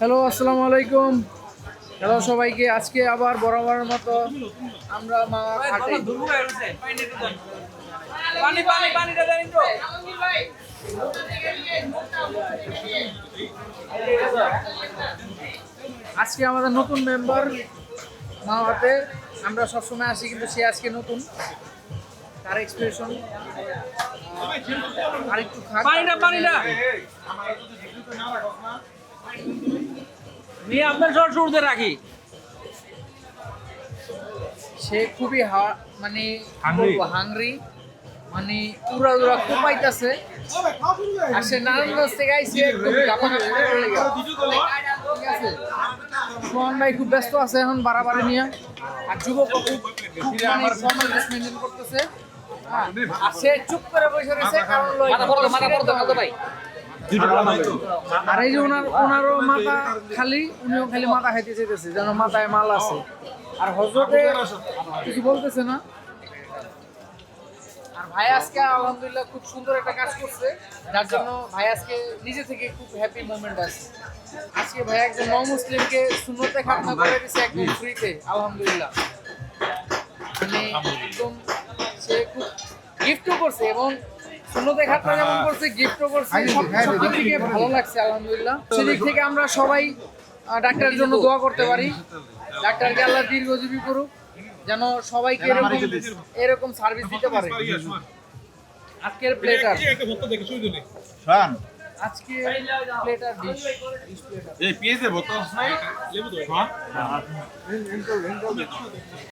Hello আসসালামু আলাইকুম। Hello সবাইকে আজকে আবার বরাবরের মতো আমরা মা হাটে পানি পানি পানিটা দেন তো। আজকে আমাদের নতুন মেম্বার মা হাটে। আমরা সবসময় আসি কিন্তু সে আজকে নতুন। তার এক্সপ্রেশন আর একটু খাক। পানিটা পানিটা নিয়ে আপনার সর শুরুতে রাখি। সে খুবই মানে হাংরি মানে পুরা পুরা কোপাইতাছে। আর সে নারায়ণগঞ্জ থেকে আইসে একদম। ঠিক আছে ভাই খুব ব্যস্ত আছে এখন বাড়াবাড়ি নিয়ে। আর যুবক খুব মানে ফর্মাল ড্রেস মেনটেন করতেছে। আর সে চুপ করে বসে রয়েছে কারণ ভাই। আর এই যে ওনার ওনারও মাথা খালি উনিও খালি মাথা খাইতে চাইতেছে যেন মাথায় মাল আছে। আর হজরতে কিছু বলতেছে না? আর ভাই আজকে আলহামদুলিল্লাহ খুব সুন্দর একটা কাজ করছে। যার জন্য ভাই আজকে নিজে থেকে খুব হ্যাপি মোমেন্ট আছে। আজকে ভাই একজন নও মুসলিমকে শূন্যতে খাতনা করে দিচ্ছে একদম ফ্রিতে আলহামদুলিল্লাহ। মানে একদম সে খুব গিফটও করছে এবং শূন্যতে খাতনা যেমন করছে গিফটও করছে সব সব থেকে ভালো লাগছে আলহামদুলিল্লাহ। সেদিক থেকে আমরা সবাই ডাক্তারের জন্য দোয়া করতে পারি। ডাক্তারকে আল্লাহ দীর্ঘজীবী করুক যেন সবাইকে এরকম এরকম সার্ভিস দিতে পারে। আজকের প্লেটার শান। আজকে প্লেটার ডিশ ডিশ এই পিএসে বোতল লেবু তো। শান।